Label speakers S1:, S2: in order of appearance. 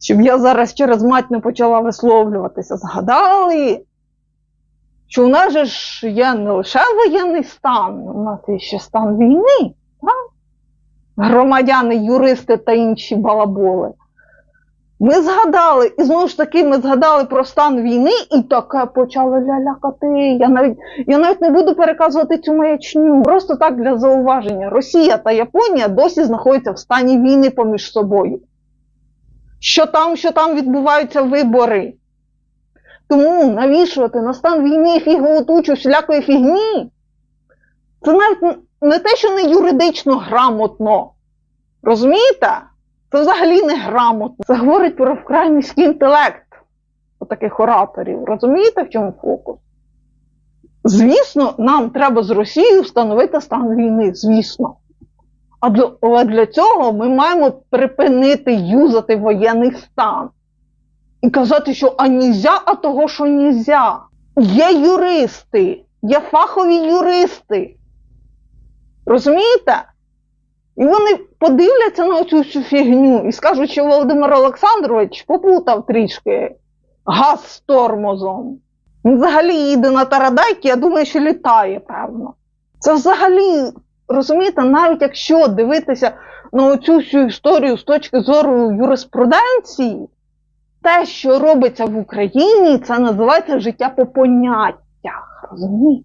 S1: щоб я зараз через мать не почала висловлюватися. Згадали, що у нас же ж є не лише воєнний стан, у нас є ще стан війни. Так? Громадяни, юристи та інші балаболи. Ми згадали, і знову ж таки, ми згадали про стан війни, і таке почали лялякати. Я навіть, я навіть не буду переказувати цю маячню. Просто так для зауваження. Росія та Японія досі знаходяться в стані війни поміж собою. Що там, що там відбуваються вибори. Тому навішувати на стан війни фігову тучу всілякої фігні. Це навіть не те, що не юридично грамотно. Розумієте? Це взагалі не грамотно. Це говорить про вкрай низький інтелект таких ораторів. Розумієте, в чому фокус? Звісно, нам треба з Росією встановити стан війни, звісно. Але для цього ми маємо припинити юзати воєнний стан і казати, що а нізя, а того, що нізя. Є юристи, є фахові юристи. Розумієте? І вони подивляться на цю всю фігню і скажуть, що Володимир Олександрович попутав трішки газ з тормозом. Він взагалі їде на тарадайки, я думаю, що літає, певно. Це взагалі, розумієте, навіть якщо дивитися на цю всю історію з точки зору юриспруденції, те, що робиться в Україні, це називається життя по поняттях. Розумієте?